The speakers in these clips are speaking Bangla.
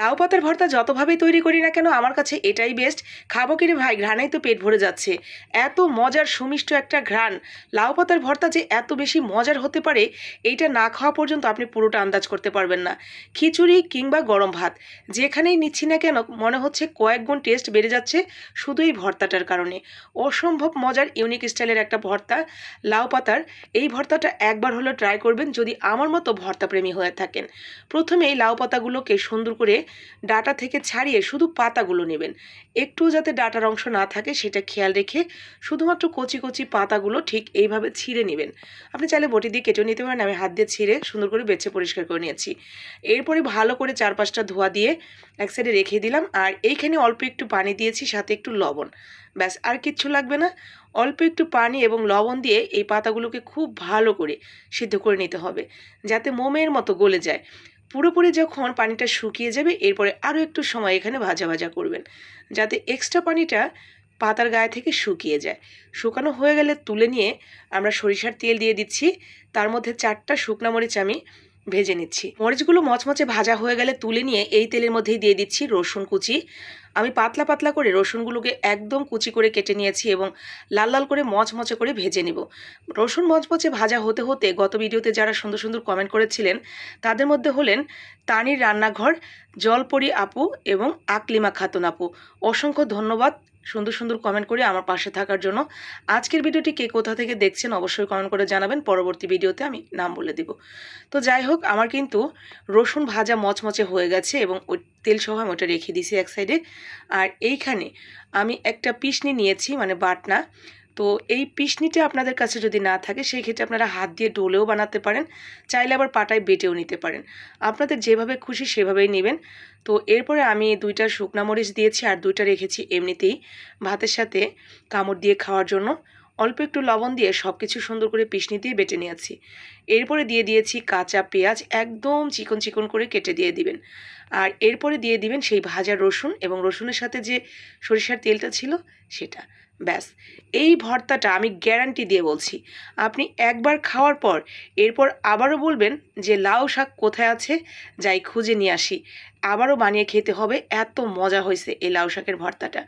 লাউ পাতার ভর্তা যতভাবেই তৈরি করি না কেন, আমার কাছে এটাই বেস্ট খাব কিরে ভাই, ঘ্রাণেই তো পেট ভরে যাচ্ছে। এত মজার সুমিষ্ট একটা ঘ্রাণ। লাউ পাতার ভর্তা যে এত বেশি মজার হতে পারে, এইটা না খাওয়া পর্যন্ত আপনি পুরোটা আন্দাজ করতে পারবেন না। খিচুড়ি কিংবা গরম ভাত, যেখানেই নিচ্ছি না কেন, মনে হচ্ছে কয়েক গুণ টেস্ট বেড়ে যাচ্ছে শুধু এই ভর্তাটার কারণে। অসম্ভব মজার ইউনিক স্টাইলের একটা ভর্তা। লাউ পাতার এই ভর্তাটা একবার হলো ট্রাই করবেন যদি আমার মতো ভর্তা প্রেমী হয়ে থাকেন। প্রথমে এই লাউ পাতাগুলোকে সুন্দর করে ডাটা থেকে ছাড়িয়ে শুধু পাতাগুলো নেবেন। একটু যাতে ডাটার অংশ না থাকে সেটা খেয়াল রেখে শুধুমাত্র কচি কচি পাতাগুলো ঠিক এইভাবে ছিঁড়ে নেবেন। আপনি চাইলে বটি দিয়ে কেটেও নিতে পারেন, আমি হাত দিয়ে ছিঁড়ে সুন্দর করে বেছে পরিষ্কার করে নিয়েছি। এরপরে ভালো করে চার পাঁচটা ধোয়া দিয়ে এক সাইডে রেখে দিলাম, আর এইখানে অল্প একটু পানি দিয়েছি, সাথে একটু লবণ। ব্যাস, আর কিচ্ছু লাগবে না। অল্প একটু পানি এবং লবণ দিয়ে এই পাতাগুলোকে খুব ভালো করে সিদ্ধ করে নিতে হবে, যাতে মোমের মতো গলে যায়। পুরোপুরি যখন পানিটা শুকিয়ে যাবে, এরপরে আরও একটু সময় এখানে ভাজা ভাজা করবেন। যাতে এক্সট্রা পানিটা পাতার গায়ে থেকে শুকিয়ে যায়। শুকানো হয়ে গেলে তুলে নিয়ে আমরা সরিষার তেল দিয়ে দিচ্ছি। তার মধ্যে চারটা শুকনা মরিচ আমি ভেজে নিচ্ছি। মরিচগুলো মচমচে ভাজা হয়ে গেলে তুলে নিয়ে এই তেলের মধ্যেই দিয়ে দিচ্ছি রসুন কুচি। আমি পাতলা পাতলা করে রসুনগুলোকে একদম কুচি করে কেটে নিয়েছি এবং লাল লাল করে মচমচে করে ভেজে নিব। রসুন মচমচে ভাজা হতে হতে গত ভিডিওতে যারা সুন্দর সুন্দর কমেন্ট করেছিলেন, তাদের মধ্যে হলেন তানির রান্নাঘর, জলপরি আপু এবং আকলিমা খাতুন আপু। অসংখ্য ধন্যবাদ সুন্দর সুন্দর কমেন্ট করে আমার পাশে থাকার জন্য। আজকের ভিডিওটি কে কোথা থেকে দেখছেন অবশ্যই কমেন্ট করে জানাবেন। পরবর্তী ভিডিওতে আমি নাম বলে দিব। তো যাই হোক, আমার কিন্তু রসুন ভাজা মচমচে হয়ে গেছে এবং তেল সহ আমি ওটা রেখে দিয়েছি এক সাইডে আর এইখানে আমি একটা পিসনি নিয়েছি মানে বাটনা। তো এই পিসনিটা আপনাদের কাছে যদি না থাকে সেই ক্ষেত্রে আপনারা হাত দিয়ে ডোলেও বানাতে পারেন, চাইলে আবার পাটায় বেটেও নিতে পারেন। আপনাদের যেভাবে খুশি সেভাবেই নেবেন। তো এরপরে আমি দুইটা শুকনা মরিচ দিয়েছি, আর দুইটা রেখেছি এমনিতেই ভাতের সাথে কামড় দিয়ে খাওয়ার জন্য। অল্প একটু লবণ দিয়ে সব কিছু সুন্দর করে পিসনি দিয়ে বেটে নিয়েছি। এরপরে দিয়ে দিয়েছি কাঁচা পেঁয়াজ একদম চিকন চিকন করে কেটে দিয়ে দিবেন। আর এরপরে দিয়ে দিবেন সেই ভাজা রসুন এবং রসুনের সাথে যে সরিষার তেলটা ছিল সেটা। ব্যাস, এই ভর্তাটা আমি গ্যারান্টি দিয়ে বলছি। আপনি একবার খাওয়ার পর এরপর আবারও বলবেন যে লাউ শাক কোথায় আছে, যাই খুঁজে নিয়ে আসি। আবারও বানিয়ে খেতে হবে, এত মজা হয়েছে এই লাউ শাকের ভর্তাটা।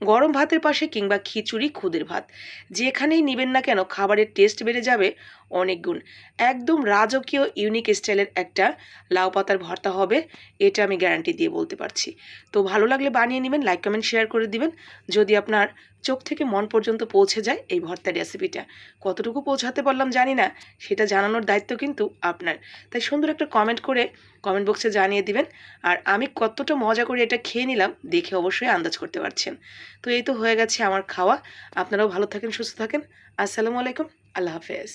গরম ভাতের পাশে কিংবা খিচুড়ি খুদের ভাত। যেখানেই নেবেন না কেন, খাবারের টেস্ট বেড়ে যাবে অনেক গুণ। একদম রাজকীয় ইউনিক স্টাইলের একটা লাউ পাতার ভর্তা হবে, এটা আমি গ্যারান্টি দিয়ে বলতে পারছি। তো ভালো লাগলে বানিয়ে নেবেন লাইক কমেন্ট শেয়ার করে দিবেন। যদি আপনার চোখ থেকে মন পর্যন্ত পৌঁছে যায় এই ভর্তার রেসিপিটা কতটুকু পৌঁছাতে পারলাম জানি না, সেটা জানানোর দায়িত্ব কিন্তু আপনার। তাই সুন্দর একটা কমেন্ট করে কমেন্ট বক্সে জানিয়ে দিবেন, আর আমি কতটা মজা করে এটা খেয়ে নিলাম, দেখে অবশ্যই আন্দাজ করতে পারছেন। তো এই তো হয়ে গেছে আমার খাওয়া, আপনারাও ভালো থাকেন, সুস্থ থাকেন, আসসালামু আলাইকুম, আল্লাহ হাফেজ।